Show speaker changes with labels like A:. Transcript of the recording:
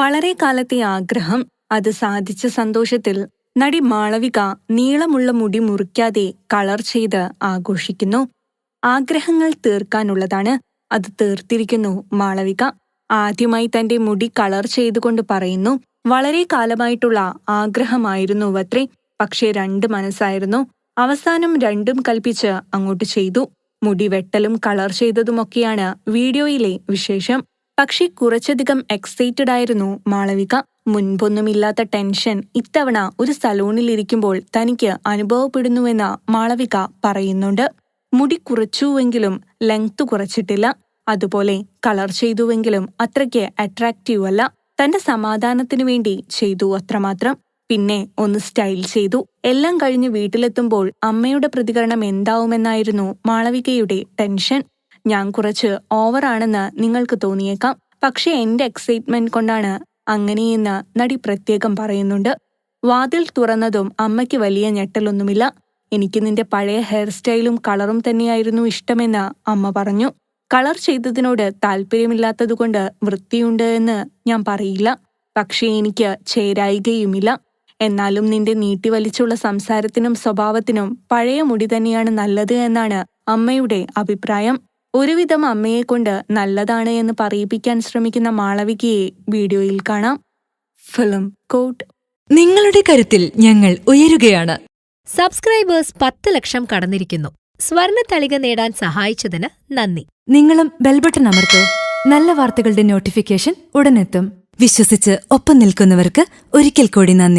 A: വളരെ കാലത്തെ ആഗ്രഹം അത് സാധിച്ച സന്തോഷത്തിൽ നടി മാളവിക നീളമുള്ള മുടി മുറിക്കാതെ കളർ ചെയ്ത് ആഘോഷിക്കുന്നു. ആഗ്രഹങ്ങൾ തീർക്കാനുള്ളതാണ് അത് തീർത്തിരിക്കുന്നു മാളവിക. ആദ്യമായി തന്റെ മുടി കളർ ചെയ്തുകൊണ്ട് പറയുന്നു വളരെ കാലമായിട്ടുള്ള ആഗ്രഹമായിരുന്നു വത്രേ പക്ഷേ രണ്ട് മനസ്സായിരുന്നു. അവസാനം രണ്ടും കൽപ്പിച്ച് അങ്ങോട്ട് ചെയ്തു. മുടി വെട്ടലും കളർ ചെയ്തതുമൊക്കെയാണ് വീഡിയോയിലെ വിശേഷം. പക്ഷേ കുറച്ചധികം എക്സൈറ്റഡ് ആയിരുന്നു മാളവിക. മുൻപൊന്നുമില്ലാത്ത ടെൻഷൻ ഇത്തവണ ഒരു സലൂണിലിരിക്കുമ്പോൾ തനിക്ക് അനുഭവപ്പെടുന്നുവെന്ന് മാളവിക പറയുന്നുണ്ട്. മുടി കുറച്ചുവെങ്കിലും ലെങ്ത് കുറച്ചിട്ടില്ല. അതുപോലെ കളർ ചെയ്തുവെങ്കിലും അത്രയ്ക്ക് അട്രാക്റ്റീവ് അല്ല. തന്റെ സമാധാനത്തിനു വേണ്ടി ചെയ്തു അത്രമാത്രം. പിന്നെ ഒന്ന് സ്റ്റൈൽ ചെയ്തു. എല്ലാം കഴിഞ്ഞ് വീട്ടിലെത്തുമ്പോൾ അമ്മയുടെ പ്രതികരണം എന്താവുമെന്നായിരുന്നു മാളവികയുടെ ടെൻഷൻ ഞാൻ കുറച്ച് ഓവറാണെന്ന് നിങ്ങൾക്ക് തോന്നിയേക്കാം. പക്ഷേ എന്റെ എക്സൈറ്റ്മെന്റ് കൊണ്ടാണ് അങ്ങനെയെന്ന് നടി പ്രത്യേകം പറയുന്നുണ്ട്. വാതിൽ തുറന്നതും അമ്മയ്ക്ക് വലിയ ഞെട്ടലൊന്നുമില്ല. എനിക്ക് നിന്റെ പഴയ ഹെയർ സ്റ്റൈലും കളറും തന്നെയായിരുന്നു ഇഷ്ടമെന്ന് അമ്മ പറഞ്ഞു. കളർ ചെയ്തതിനോട് താല്പര്യമില്ലാത്തതുകൊണ്ട് വൃത്തിയുണ്ട് എന്ന് ഞാൻ പറയില്ല. പക്ഷേ എനിക്ക് ചേരായികയുമില്ല. എന്നാലും നിന്റെ നീട്ടിവലിച്ചുള്ള സംസാരത്തിനും സ്വഭാവത്തിനും പഴയ മുടി തന്നെയാണ് നല്ലത് എന്നാണ് അമ്മയുടെ അഭിപ്രായം. ഒരുവിധം അമ്മയെക്കൊണ്ട് നല്ലതാണ് എന്ന് പറയിപ്പിക്കാൻ ശ്രമിക്കുന്ന മാളവികയെ വീഡിയോയിൽ കാണാം. ഫിലിം കോട്ട്.
B: നിങ്ങളുടെ കരുത്തിൽ ഞങ്ങൾ ഉയരുകയാണ്.
C: സബ്സ്ക്രൈബേഴ്സ് പത്ത് ലക്ഷം കടന്നിരിക്കുന്നു. സ്വർണ തളിക നേടാൻ സഹായിച്ചതിന് നന്ദി.
B: നിങ്ങളും ബെൽബട്ടൺ അമർത്തോ. നല്ല വാർത്തകളുടെ നോട്ടിഫിക്കേഷൻ ഉടനെത്തും. വിശ്വസിച്ച് ഒപ്പം നിൽക്കുന്നവർക്ക് ഒരിക്കൽ കൂടി നന്ദി.